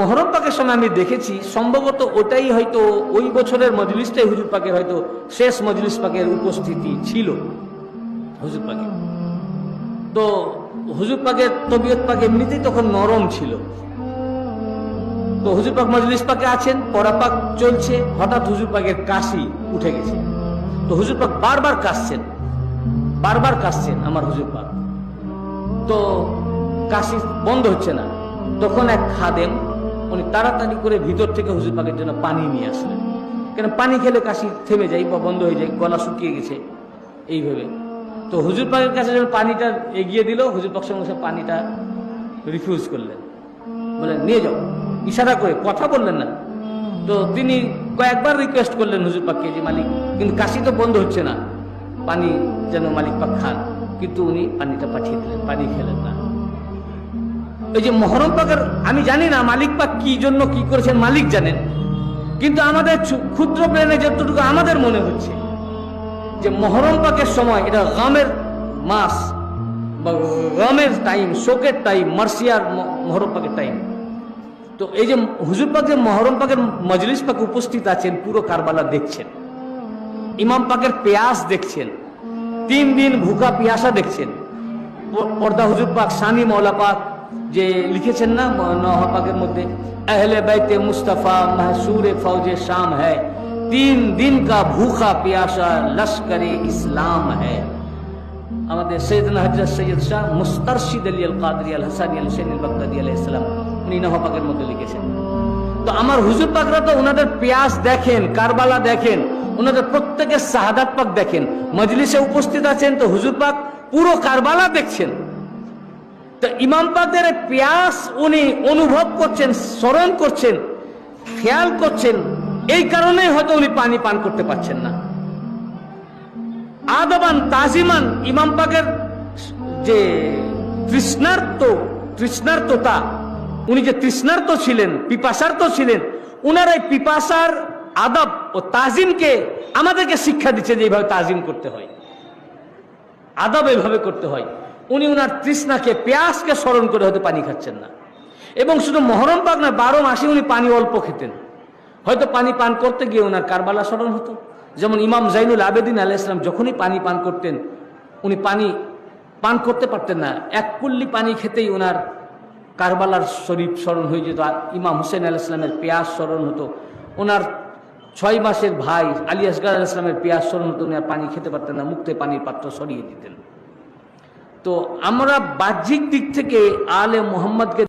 মহরম পাকের সময় আমি দেখেছি, সম্ভবত ওটাই হয়তো ওই বছরের মজলিসটাই হুজুর পাকের হয়তো শেষ মজলিস পাকের উপস্থিতি ছিল, হুজুর পাকে তো হুজুর পাকের তবিয়ত পাক এমনিতেই তখন নরম ছিল। তো হুজুর পাক মজলিস পাকে আছেন, পড়া পাক চলছে, হঠাৎ হুজুর পাকের কাশি উঠে গেছে। তো হুজুর পাক বারবার কাশছেন বারবার কাশছেন আমার হুজুর পাক। তো কাশি বন্ধ হচ্ছে না। তখন এক খাদেম উনি তাড়াতাড়ি করে ভিতর থেকে হুজুর পাকের জন্য পানি নিয়ে আসলেন। কেন পানি খেলে কাশি থেমে যায় বা বন্ধ হয়ে যায়, গলা শুকিয়ে গেছে, এইভাবে। তো হুজুর পাকের কাছে যখন পানিটা এগিয়ে দিল, হুজুর পাক সঙ্গে পানিটা রিফিউজ করলেন। বললেন নিয়ে যাও। ইশারা করে, কথা বললেন না। তো তিনি কয়েকবার রিকোয়েস্ট করলেন হুজুর পাককে যে, মালিক, কিন্তু কাশি তো বন্ধ হচ্ছে না। পানি যেন মালিক পাক খান। কিন্তু উনি পানিটা পাঠিয়ে দিলেন, পানি খেলেন না। ওই যে মহরম পাকের, আমি জানি না মালিক পাক কি জন্য কি করেছেন, মালিক জানেন। কিন্তু আমাদের ক্ষুদ্র প্লেনে যতটুকু আমাদের মনে হচ্ছে, যে মহরম পাকের সময় এটা গামের মাস বা গামের টাইম শোকের টাইম মার্সিয়ার মহরম পাকের টাইম তো এই যে হুজুর পাক যে মহরম পাকের মজলিস পাক উপস্থিত আছেন, পুরো কারবালা দেখছেন। ইমাম পাকের পেয়াস দেখছেন। তিন দিন ভুকা পিয়াসা দেখছেন। পর্দা হুজুর পাক সানি মৌলা পাক যে লিখেছেন না নহাপাকের মধ্যে, আহলে বাইতে মুস্তাফা মাহসুরে ফৌজে শাম হ্যায়। তিন দিন কা ভুখা পিয়াসা লস্করে ইসলাম হ্যায়। আমাদের সৈয়দনা হজরত সৈয়দ শাহ মুস্তারশিদ আলী আল কাদরি আল হাসানি আল হুসেন আল বাগদাদি আলাহ ইসলাম উনি নহাপাকের মধ্যে লিখেছেন। তো আমার হুজুর পাকরা তো ওনাদের পিয়াস দেখেন, কারবালা দেখেন ওনাদের প্রত্যেকের শাহাদাত পাক দেখেন। মজলিসে উপস্থিত আছেন তো হুজুর পাক পুরো কারবালা দেখছেন। তো ইমাম পাকদের উনি অনুভব করছেন, স্মরণ করছেন, খেয়াল করছেন। এই কারণেই হয়তো উনি পানি পান করতে পারছেন না। আদবান, তাজিমান ইমাম পাকের যে তৃষ্ণার্ত, তৃষ্ণার্ততা, উনি যে তৃষ্ণার্ত ছিলেন, পিপাসার্ত ছিলেন, উনার এই পিপাসার আদব ও তাজিমকে আমাদেরকে শিক্ষা দিচ্ছে যে এইভাবে তাজিম করতে হয়। আদব এইভাবে করতে হয়। উনি ওনার তৃষ্ণাকে পেঁয়াজকে স্মরণ করে হয়তো পানি খাচ্ছেন না। এবং শুধু মহরম পাক না, বারো মাসে উনি পানি অল্প খেতেন। হয়তো পানি পান করতে গিয়ে ওনার কারবালা স্মরণ হতো। যেমন ইমাম জাইনুল আবেদিন আলাহ ইসলাম যখনই পানি পান করতেন, উনি পানি পান করতে পারতেন না। এক কুল্লি পানি খেতেই ওনার কারবালার শরীফ স্মরণ হয়ে যেত। ইমাম হুসেন আলাহ ইসলামের পেঁয়াজ স্মরণ হতো। ওনার ছয় মাসের ভাই আলী আসগার আলাহ ইসলামের পেঁয়াজ স্মরণ হতো। উনি আর পানি খেতে পারতেন না, মুক্তে পানির পাত্র সরিয়ে দিতেন। তো আমরা বাহ্যিক দিক থেকে আলে মোহাম্মদকে